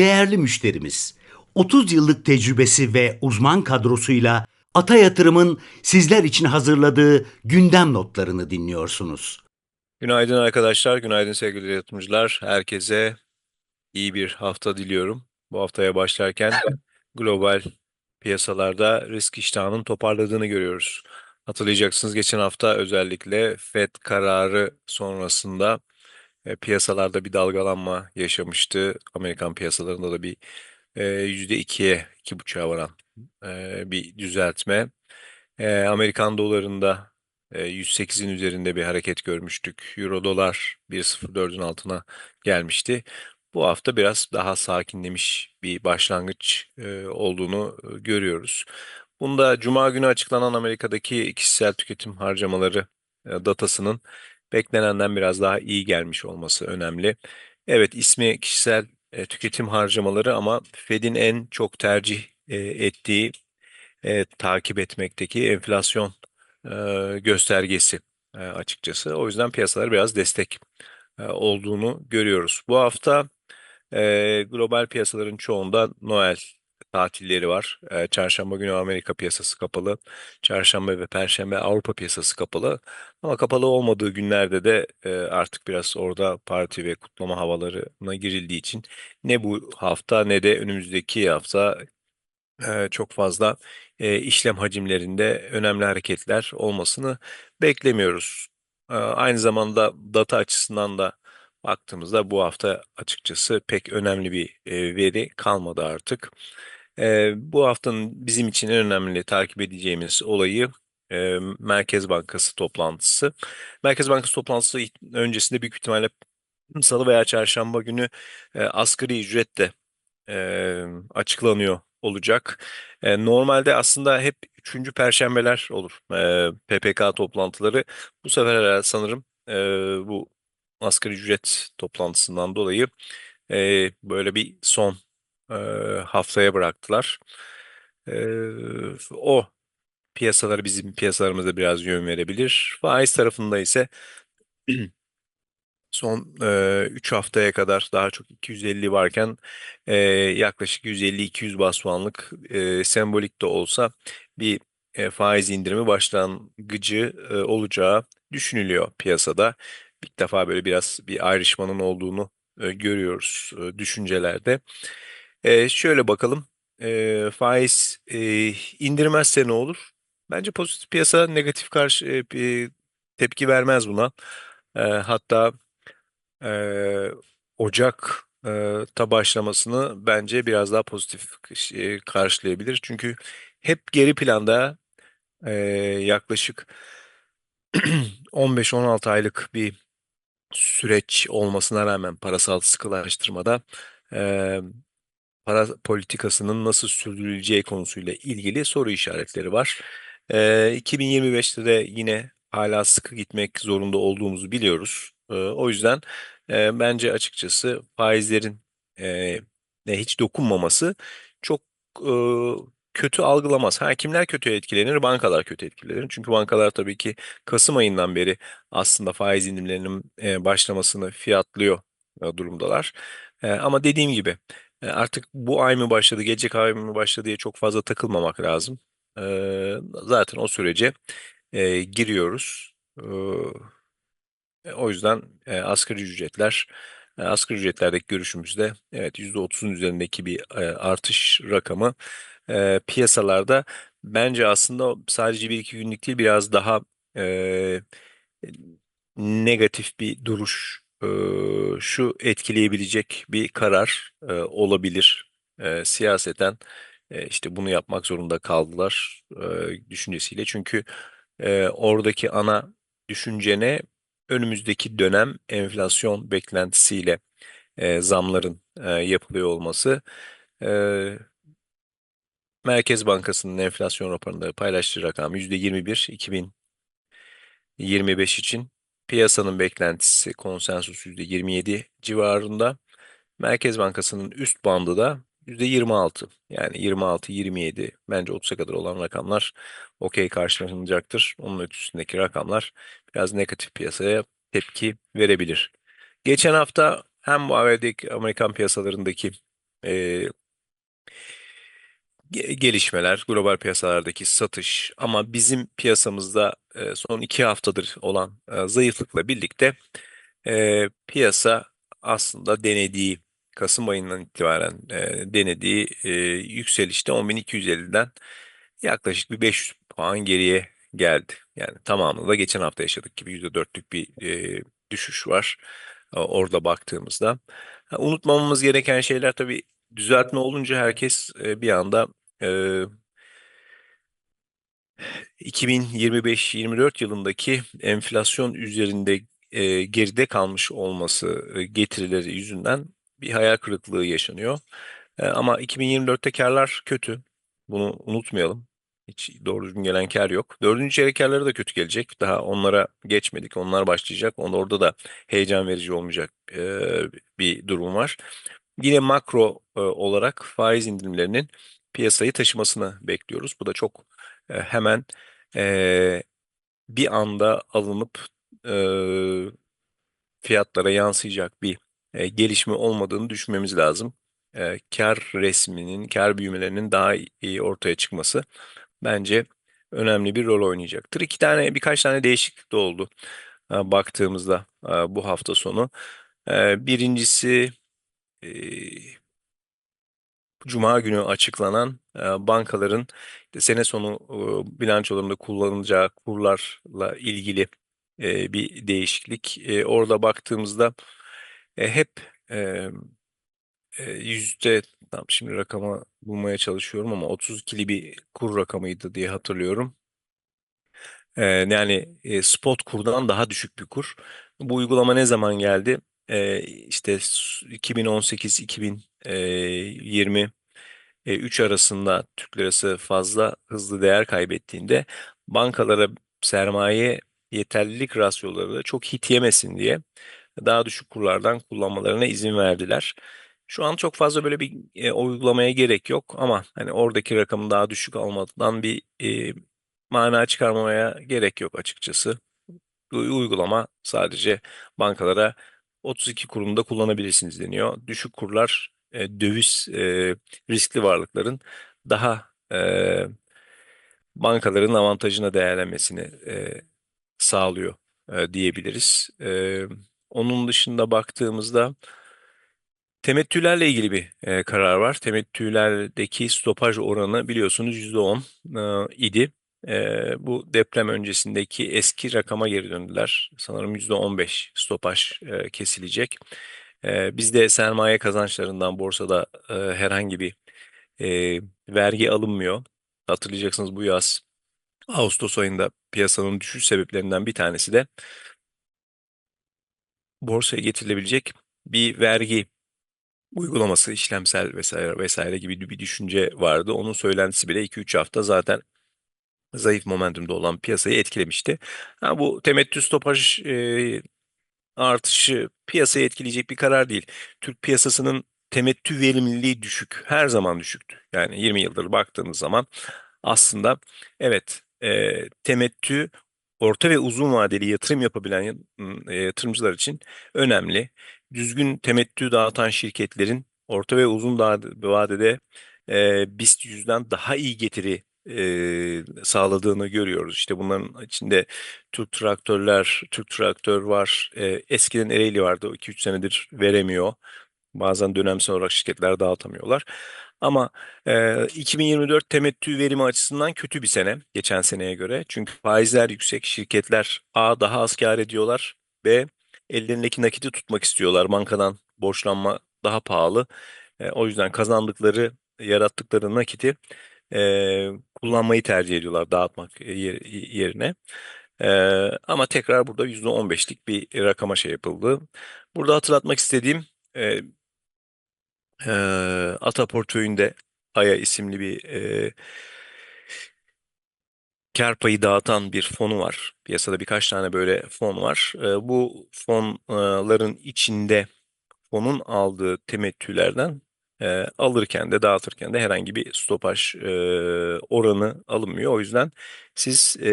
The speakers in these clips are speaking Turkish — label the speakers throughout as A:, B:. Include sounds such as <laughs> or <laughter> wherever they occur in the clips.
A: değerli müşterimiz. 30 yıllık tecrübesi ve uzman kadrosuyla Ata Yatırım'ın sizler için hazırladığı gündem notlarını dinliyorsunuz.
B: Günaydın arkadaşlar, günaydın sevgili yatırımcılar. Herkese iyi bir hafta diliyorum. Bu haftaya başlarken <laughs> global piyasalarda risk iştahının toparladığını görüyoruz. Hatırlayacaksınız geçen hafta özellikle FED kararı sonrasında e, piyasalarda bir dalgalanma yaşamıştı. Amerikan piyasalarında da bir e, %2'ye, 2,5'a varan e, bir düzeltme. E, Amerikan dolarında e, 108'in üzerinde bir hareket görmüştük. Euro dolar 1.04'ün altına gelmişti. Bu hafta biraz daha sakinlemiş bir başlangıç e, olduğunu e, görüyoruz. Bunda Cuma günü açıklanan Amerika'daki kişisel tüketim harcamaları e, datasının beklenenden biraz daha iyi gelmiş olması önemli. Evet ismi kişisel e, tüketim harcamaları ama Fed'in en çok tercih e, ettiği e, takip etmekteki enflasyon e, göstergesi e, açıkçası. O yüzden piyasalar biraz destek e, olduğunu görüyoruz. Bu hafta e, global piyasaların çoğunda Noel tatilleri var. Çarşamba günü Amerika piyasası kapalı. Çarşamba ve Perşembe Avrupa piyasası kapalı. Ama kapalı olmadığı günlerde de artık biraz orada parti ve kutlama havalarına girildiği için ne bu hafta ne de önümüzdeki hafta çok fazla işlem hacimlerinde önemli hareketler olmasını beklemiyoruz. Aynı zamanda data açısından da baktığımızda bu hafta açıkçası pek önemli bir veri kalmadı artık. E, bu haftanın bizim için en önemli takip edeceğimiz olayı e, Merkez Bankası toplantısı. Merkez Bankası toplantısı öncesinde büyük ihtimalle salı veya çarşamba günü e, asgari ücret de e, açıklanıyor olacak. E, normalde aslında hep üçüncü perşembeler olur e, PPK toplantıları. Bu sefer sanırım e, bu asgari ücret toplantısından dolayı e, böyle bir son e, haftaya bıraktılar. E, o piyasaları bizim piyasalarımıza biraz yön verebilir. Faiz tarafında ise <clears throat> son 3 haftaya kadar daha çok 250 varken e, yaklaşık 150-200 bas puanlık e, sembolik de olsa bir e, faiz indirimi başlangıcı e, olacağı düşünülüyor piyasada. İlk defa böyle biraz bir ayrışmanın olduğunu e, görüyoruz e, düşüncelerde. E, şöyle bakalım e, faiz e, indirmezse ne olur? Bence pozitif piyasa negatif karşı e, tepki vermez buna. E, hatta e, Ocak e, ta başlamasını bence biraz daha pozitif e, karşılayabilir. Çünkü hep geri planda e, yaklaşık <clears throat> 15-16 aylık bir süreç olmasına rağmen parasal sıkılaştırmada e, para politikasının nasıl sürdürüleceği konusuyla ilgili soru işaretleri var. E, 2025'te de yine hala sıkı gitmek zorunda olduğumuzu biliyoruz. E, o yüzden e, bence açıkçası faizlerin e, hiç dokunmaması çok e, kötü algılamaz. Ha, kimler kötü etkilenir? Bankalar kötü etkilenir. Çünkü bankalar tabii ki Kasım ayından beri aslında faiz indirimlerinin başlamasını fiyatlıyor durumdalar. Ama dediğim gibi artık bu ay mı başladı, gelecek ay mı başladı diye çok fazla takılmamak lazım. E, zaten o sürece e, giriyoruz. E, e, o yüzden e, asgari ücretler, e, asgari ücretlerdeki görüşümüzde evet %30'un üzerindeki bir e, artış rakamı e, piyasalarda bence aslında sadece bir iki günlük değil biraz daha e, negatif bir duruş e, şu etkileyebilecek bir karar e, olabilir e, siyaseten e, işte bunu yapmak zorunda kaldılar e, düşüncesiyle çünkü e, oradaki ana düşüncene önümüzdeki dönem enflasyon beklentisiyle e, zamların e, yapılıyor olması. E, Merkez Bankası'nın enflasyon raporunda paylaştığı rakam %21 2025 için. Piyasanın beklentisi konsensus %27 civarında. Merkez Bankası'nın üst bandı da %26. Yani 26-27 bence 30'a kadar olan rakamlar okey karşılanacaktır. Onun üstündeki rakamlar biraz negatif piyasaya tepki verebilir. Geçen hafta hem bu ABD Amerikan piyasalarındaki e, ge- gelişmeler, global piyasalardaki satış ama bizim piyasamızda son iki haftadır olan e, zayıflıkla birlikte piyasa aslında denediği Kasım ayından itibaren denediği yükselişte 10.250'den yaklaşık bir 500 puan geriye geldi. Yani tamamını da geçen hafta yaşadık gibi %4'lük bir düşüş var orada baktığımızda. Unutmamamız gereken şeyler tabii düzeltme olunca herkes bir anda 2025-24 yılındaki enflasyon üzerinde e, geride kalmış olması e, getirileri yüzünden bir hayal kırıklığı yaşanıyor. E, ama 2024'te karlar kötü. Bunu unutmayalım. Hiç doğru düzgün gelen kar yok. Dördüncü çeyrek karları da kötü gelecek. Daha onlara geçmedik. Onlar başlayacak. Onda orada da heyecan verici olmayacak e, bir durum var. Yine makro e, olarak faiz indirimlerinin piyasayı taşımasını bekliyoruz. Bu da çok e, hemen e, bir anda alınıp e, fiyatlara yansıyacak bir e, gelişme olmadığını düşünmemiz lazım. E, kar resminin, kar büyümelerinin daha iyi ortaya çıkması bence önemli bir rol oynayacaktır. İki tane, birkaç tane değişiklik de oldu e, baktığımızda e, bu hafta sonu. E, birincisi e, Cuma günü açıklanan e, bankaların sene sonu bilançolarında kullanacağı kurlarla ilgili bir değişiklik. Orada baktığımızda e, hep e, yüzde tam şimdi rakama bulmaya çalışıyorum ama 32'li bir kur rakamıydı diye hatırlıyorum. Yani e, spot kurdan daha düşük bir kur. Bu uygulama ne zaman geldi? E, işte 2018-2020 3 arasında Türk lirası fazla hızlı değer kaybettiğinde bankalara sermaye yeterlilik rasyoları da çok hit yemesin diye daha düşük kurlardan kullanmalarına izin verdiler. Şu an çok fazla böyle bir e, uygulamaya gerek yok ama hani oradaki rakamın daha düşük olmadan bir e, mana çıkarmaya gerek yok açıkçası. Uygulama sadece bankalara 32 kurumda kullanabilirsiniz deniyor. Düşük kurlar e, döviz e, riskli varlıkların daha e, bankaların avantajına değerlenmesini e, sağlıyor e, diyebiliriz. E, onun dışında baktığımızda temettülerle ilgili bir e, karar var. Temettülerdeki stopaj oranı biliyorsunuz %10 e, idi. E, bu deprem öncesindeki eski rakama geri döndüler. Sanırım %15 stopaj e, kesilecek. E, bizde sermaye kazançlarından borsada e, herhangi bir e, vergi alınmıyor. Hatırlayacaksınız bu yaz Ağustos ayında piyasanın düşüş sebeplerinden bir tanesi de borsaya getirilebilecek bir vergi uygulaması işlemsel vesaire vesaire gibi bir düşünce vardı. Onun söylentisi bile 2-3 hafta zaten zayıf momentumda olan piyasayı etkilemişti. Ha, bu temettü stopaj e, artışı piyasayı etkileyecek bir karar değil. Türk piyasasının temettü verimliliği düşük. Her zaman düşüktü. Yani 20 yıldır baktığımız zaman aslında evet e, temettü orta ve uzun vadeli yatırım yapabilen e, yatırımcılar için önemli. Düzgün temettü dağıtan şirketlerin orta ve uzun vadede e, BIST yüzden daha iyi getiri e, sağladığını görüyoruz. İşte bunların içinde Türk Traktörler, Türk Traktör var. E, eskiden Ereğli vardı. 2-3 senedir veremiyor. Bazen dönemsel olarak şirketler dağıtamıyorlar. Ama e, 2024 temettü verimi açısından kötü bir sene geçen seneye göre. Çünkü faizler yüksek, şirketler A daha az kar ediyorlar, B ellerindeki nakiti tutmak istiyorlar. Bankadan borçlanma daha pahalı. E, o yüzden kazandıkları, yarattıkları nakiti e, kullanmayı tercih ediyorlar dağıtmak yer, yerine. E, ama tekrar burada %15'lik bir rakama şey yapıldı. Burada hatırlatmak istediğim e, e, Ata Aya isimli bir e, kar payı dağıtan bir fonu var. Piyasada birkaç tane böyle fon var. E, bu fonların içinde fonun aldığı temettülerden e, alırken de dağıtırken de herhangi bir stopaj e, oranı alınmıyor. O yüzden siz e,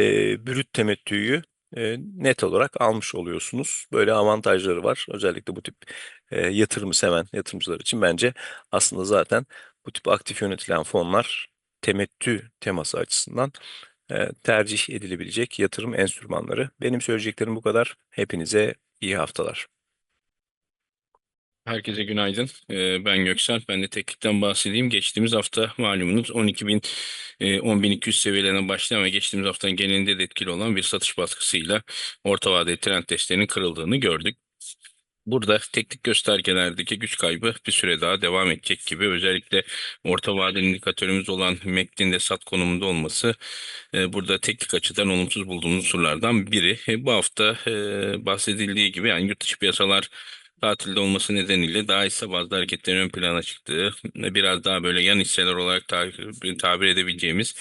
B: brüt temettüyü e, net olarak almış oluyorsunuz. Böyle avantajları var. Özellikle bu tip e, yatırımı seven yatırımcılar için bence aslında zaten bu tip aktif yönetilen fonlar temettü teması açısından e, tercih edilebilecek yatırım enstrümanları. Benim söyleyeceklerim bu kadar. Hepinize iyi haftalar.
C: Herkese günaydın. Ee, Ben Göksel. Ben de teknikten bahsedeyim. Geçtiğimiz hafta malumunuz 12.000, e, 10.200 seviyelerine başlayan ve geçtiğimiz haftanın genelinde de etkili olan bir satış baskısıyla orta vadeli trend testlerinin kırıldığını gördük. Burada teknik göstergelerdeki güç kaybı bir süre daha devam edecek gibi. Özellikle orta vadeli indikatörümüz olan MACD'nin de sat konumunda olması e, burada teknik açıdan olumsuz bulduğumuz unsurlardan biri. E, Bu hafta e, bahsedildiği gibi yani yurt dışı piyasalar tatilde olması nedeniyle daha hisse bazlı hareketlerin ön plana çıktığı, biraz daha böyle yan hisseler olarak tabir, tabir edebileceğimiz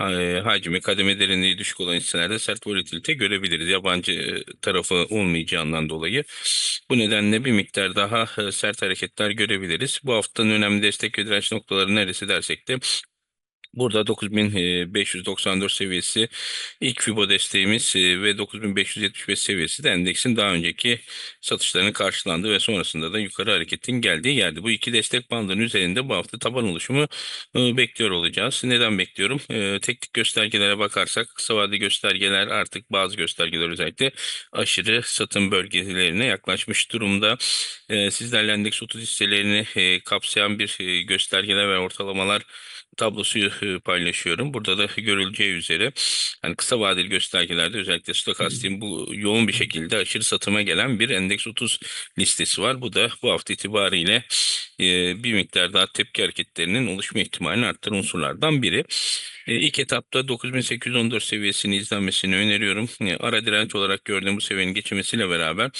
C: e, hacmi, kademe derinliği düşük olan hisselerde sert volatilite görebiliriz. Yabancı e, tarafı olmayacağından dolayı. Bu nedenle bir miktar daha e, sert hareketler görebiliriz. Bu haftanın önemli destek ve direnç noktaları neresi dersek de Burada 9594 seviyesi ilk Fibo desteğimiz e, ve 9575 seviyesi de endeksin daha önceki satışlarının karşılandığı ve sonrasında da yukarı hareketin geldiği yerdi. Bu iki destek bandının üzerinde bu hafta taban oluşumu e, bekliyor olacağız. Neden bekliyorum? E, Teknik göstergelere bakarsak kısa vadeli göstergeler artık bazı göstergeler özellikle aşırı satım bölgelerine yaklaşmış durumda. Sizlerle endeks 30 hisselerini kapsayan bir göstergeler ve ortalamalar tablosu e, paylaşıyorum. Burada da görüleceği üzere hani kısa vadeli göstergelerde özellikle stokastiğin bu yoğun bir şekilde aşırı satıma gelen bir endeks 30 listesi var. Bu da bu hafta itibariyle e, bir miktar daha tepki hareketlerinin oluşma ihtimalini arttıran unsurlardan biri. E, ilk etapta 9814 seviyesini izlenmesini öneriyorum. E, ara direnç olarak gördüğüm bu seviyenin geçmesiyle beraber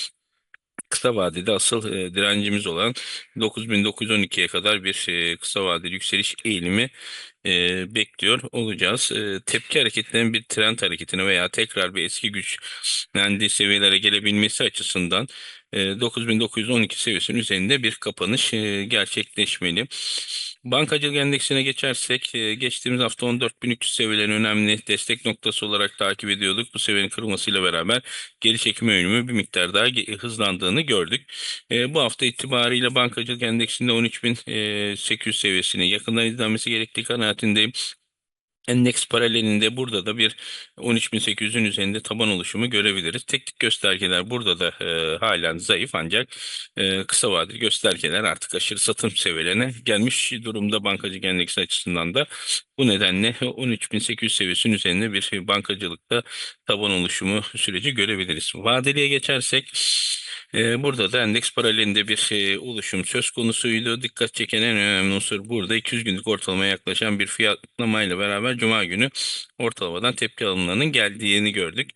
C: kısa vadede asıl e, direncimiz olan 9912'ye kadar bir e, kısa vadeli yükseliş eğilimi e, bekliyor olacağız. E, tepki hareketlerinin bir trend hareketine veya tekrar bir eski güçlendiği seviyelere gelebilmesi açısından 9912 seviyesinin üzerinde bir kapanış e, gerçekleşmeli. Bankacılık endeksine geçersek e, geçtiğimiz hafta 14.300 seviyelerin önemli destek noktası olarak takip ediyorduk. Bu seviyenin kırılmasıyla beraber geri çekime yönümü bir miktar daha hızlandığını gördük. E, bu hafta itibariyle bankacılık endeksinde 13.800 seviyesini yakından izlenmesi gerektiği kanaatindeyim. Endeks paralelinde burada da bir 13.800'ün üzerinde taban oluşumu görebiliriz. Teknik göstergeler burada da e, halen zayıf ancak e, kısa vadeli göstergeler artık aşırı satım seviyelerine gelmiş durumda bankacılık endeksi açısından da. Bu nedenle 13.800 seviyesinin üzerinde bir bankacılıkta taban oluşumu süreci görebiliriz. Vadeliye geçersek e, burada da endeks paralelinde bir e, oluşum söz konusuydu. Dikkat çeken en önemli unsur burada 200 günlük ortalamaya yaklaşan bir fiyatlamayla beraber Cuma günü ortalamadan tepki alımlarının geldiğini gördük.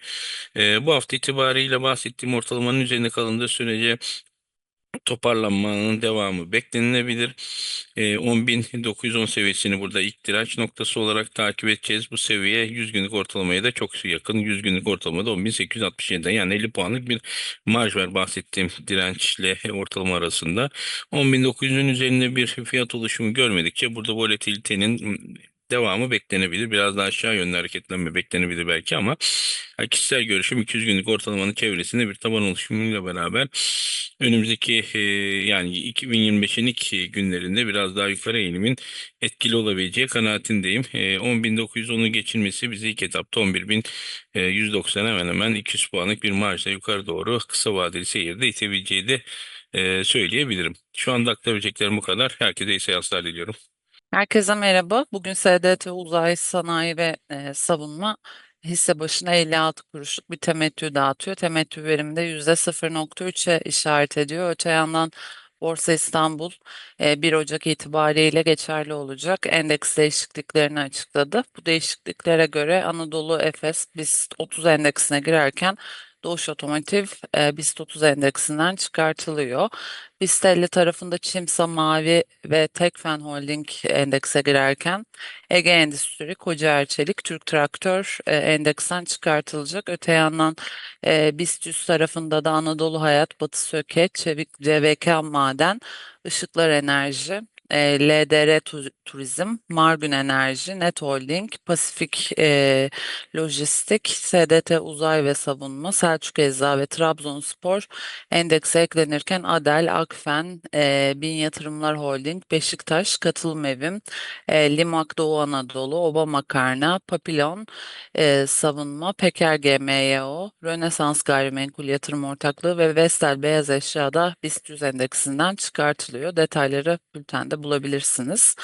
C: E, bu hafta itibariyle bahsettiğim ortalamanın üzerinde kalındığı sürece toparlanmanın devamı beklenilebilir. E, 10.910 seviyesini burada ilk direnç noktası olarak takip edeceğiz. Bu seviye 100 günlük ortalamaya da çok yakın. 100 günlük ortalamada 10.867'den yani 50 puanlık bir marj var bahsettiğim dirençle ortalama arasında. 10.900'ün üzerinde bir fiyat oluşumu görmedikçe burada volatilitenin devamı beklenebilir. Biraz daha aşağı yönlü hareketlenme beklenebilir belki ama yani kişisel görüşüm 200 günlük ortalamanın çevresinde bir taban oluşumuyla beraber önümüzdeki e, yani 2025'in ilk günlerinde biraz daha yukarı eğilimin etkili olabileceği kanaatindeyim. E, 10.910'u geçilmesi bizi ilk etapta 11.190 hemen hemen 200 puanlık bir marjla yukarı doğru kısa vadeli seyirde itebileceği de e, söyleyebilirim. Şu anda aktarabileceklerim bu kadar. Herkese iyi seanslar diliyorum.
D: Herkese merhaba. Bugün SDT Uzay Sanayi ve e, Savunma hisse başına 56 kuruşluk bir temettü dağıtıyor. Temettü verimi de %0.3'e işaret ediyor. Öte yandan Borsa İstanbul e, 1 Ocak itibariyle geçerli olacak endeks değişikliklerini açıkladı. Bu değişikliklere göre Anadolu Efes BIST 30 endeksine girerken Doğuş Otomotiv e, BIST 30 endeksinden çıkartılıyor. BIST 50 tarafında Çimsa Mavi ve Tekfen Holding endekse girerken Ege Endüstri, Kocaeli Çelik, Türk Traktör e, endeksten çıkartılacak. Öte yandan e, BIST 100 tarafında da Anadolu Hayat, Batı Söke, Çevik, CVK Maden, Işıklar Enerji, e, LDR Turizm, Margün Enerji, Net Holding, Pasifik e, Lojistik, SDT Uzay ve Savunma, Selçuk Ecza ve Trabzonspor endekse eklenirken Adel, Akfen, e, Bin Yatırımlar Holding, Beşiktaş, Katılım Evim, e, Limak Doğu Anadolu, Oba Makarna, Papilon, e, Savunma, Peker GMYO, Rönesans Gayrimenkul Yatırım Ortaklığı ve Vestel Beyaz Eşya'da BIST 100 endeksinden çıkartılıyor. Detayları bültende bulabilirsiniz.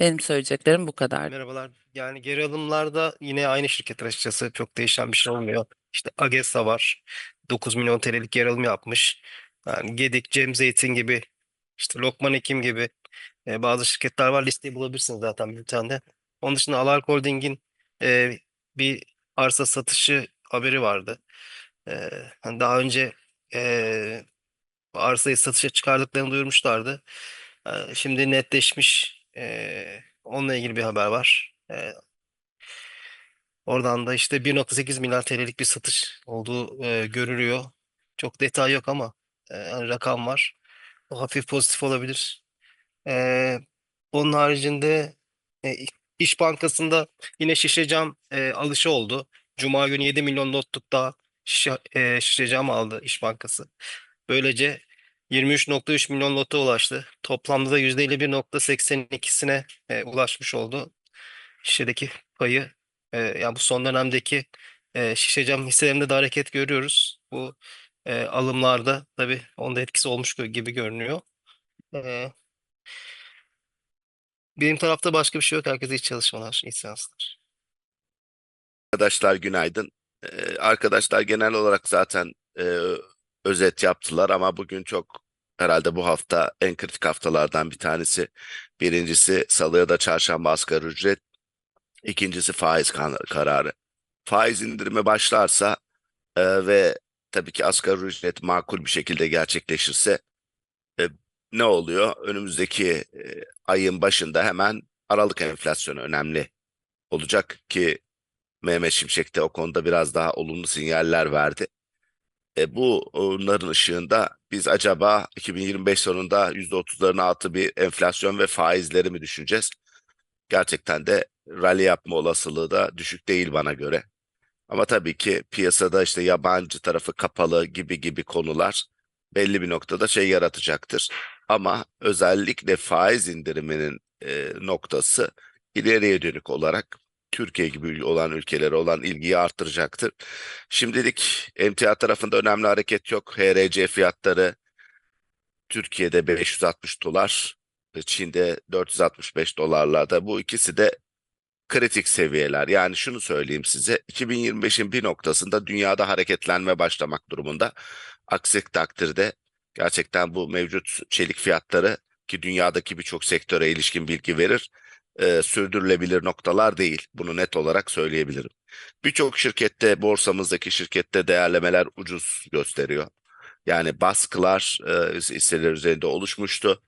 D: Benim söyleyeceklerim bu kadar.
E: Merhabalar. Yani geri alımlarda yine aynı şirketler açıkçası çok değişen bir şey olmuyor. İşte Agesa var. 9 milyon TL'lik geri alım yapmış. Yani Gedik, Cem Zeytin gibi, işte Lokman Hekim gibi e, bazı şirketler var. Listeyi bulabilirsiniz zaten bültende. Onun dışında Alark Holding'in e, bir arsa satışı haberi vardı. E, hani daha önce e, arsayı satışa çıkardıklarını duyurmuşlardı. E, şimdi netleşmiş. E, onunla ilgili bir haber var. E, oradan da işte 1.8 milyar TL'lik bir satış olduğu e, görülüyor. Çok detay yok ama e, hani rakam var. O hafif pozitif olabilir. E, onun haricinde e, İş Bankası'nda yine şişe cam e, alışı oldu. Cuma günü 7 milyon notluk daha şişe, e, şişe cam aldı İş Bankası. Böylece 23.3 milyon lota ulaştı. Toplamda da %51.82'sine e, ulaşmış oldu. Şişedeki payı. E, yani bu son dönemdeki e, şişe cam hisselerinde de hareket görüyoruz. Bu e, alımlarda tabii onda etkisi olmuş gibi görünüyor. E, benim tarafta başka bir şey yok. Herkese iyi çalışmalar, iyi seanslar.
F: Arkadaşlar günaydın. Ee, arkadaşlar genel olarak zaten e, özet yaptılar ama bugün çok herhalde bu hafta en kritik haftalardan bir tanesi. Birincisi salı ya da çarşamba asgari ücret. İkincisi faiz kararı. Faiz indirimi başlarsa e, ve tabii ki asgari ücret makul bir şekilde gerçekleşirse e, ne oluyor? Önümüzdeki e, ayın başında hemen Aralık enflasyonu önemli olacak ki Mehmet Şimşek de o konuda biraz daha olumlu sinyaller verdi. E, bu onların ışığında biz acaba 2025 sonunda %30'ların altı bir enflasyon ve faizleri mi düşüneceğiz? Gerçekten de rally yapma olasılığı da düşük değil bana göre. Ama tabii ki piyasada işte yabancı tarafı kapalı gibi gibi konular belli bir noktada şey yaratacaktır. Ama özellikle faiz indiriminin e, noktası ileriye dönük olarak Türkiye gibi olan ülkelere olan ilgiyi arttıracaktır. Şimdilik emtia tarafında önemli hareket yok. HRC fiyatları Türkiye'de 560 dolar, Çin'de 465 dolarlarda. Bu ikisi de kritik seviyeler. Yani şunu söyleyeyim size, 2025'in bir noktasında dünyada hareketlenme başlamak durumunda. Aksi takdirde gerçekten bu mevcut çelik fiyatları ki dünyadaki birçok sektöre ilişkin bilgi verir e, sürdürülebilir noktalar değil. Bunu net olarak söyleyebilirim. Birçok şirkette, borsamızdaki şirkette değerlemeler ucuz gösteriyor. Yani baskılar e, hisseler üzerinde oluşmuştu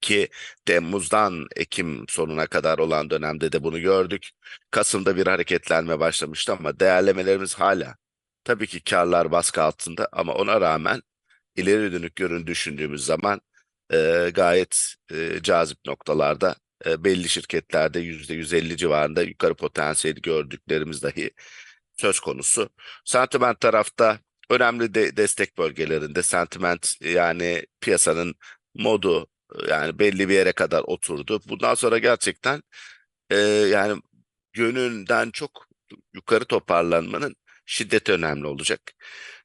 F: ki Temmuz'dan Ekim sonuna kadar olan dönemde de bunu gördük. Kasım'da bir hareketlenme başlamıştı ama değerlemelerimiz hala tabii ki karlar baskı altında ama ona rağmen ileri dönük görün düşündüğümüz zaman e, gayet e, cazip noktalarda e, belli şirketlerde %150 civarında yukarı potansiyeli gördüklerimiz dahi söz konusu. Sentiment tarafta önemli de destek bölgelerinde sentiment yani piyasanın modu yani belli bir yere kadar oturdu. Bundan sonra gerçekten e, yani yönünden çok yukarı toparlanmanın şiddeti önemli olacak.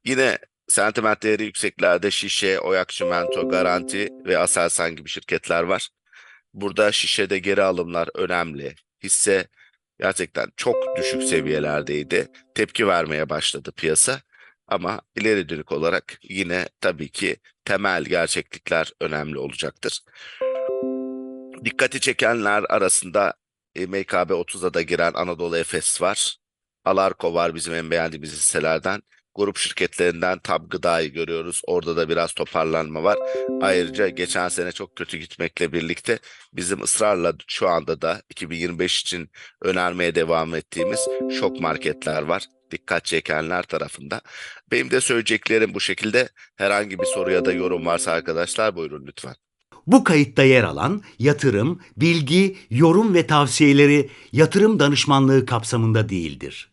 F: Yine sentiment değeri yükseklerde şişe, oyak çimento, garanti ve aselsan gibi şirketler var. Burada şişede geri alımlar önemli. Hisse gerçekten çok düşük seviyelerdeydi. Tepki vermeye başladı piyasa. Ama ileri dönük olarak yine tabii ki temel gerçeklikler önemli olacaktır. Dikkati çekenler arasında e, MKB 30'a da giren Anadolu Efes var. Alarko var bizim en beğendiğimiz hisselerden. Grup şirketlerinden Tab Gıda'yı görüyoruz. Orada da biraz toparlanma var. Ayrıca geçen sene çok kötü gitmekle birlikte bizim ısrarla şu anda da 2025 için önermeye devam ettiğimiz şok marketler var. Dikkat çekenler tarafında. Benim de söyleyeceklerim bu şekilde. Herhangi bir soru ya da yorum varsa arkadaşlar buyurun lütfen.
A: Bu kayıtta yer alan yatırım, bilgi, yorum ve tavsiyeleri yatırım danışmanlığı kapsamında değildir.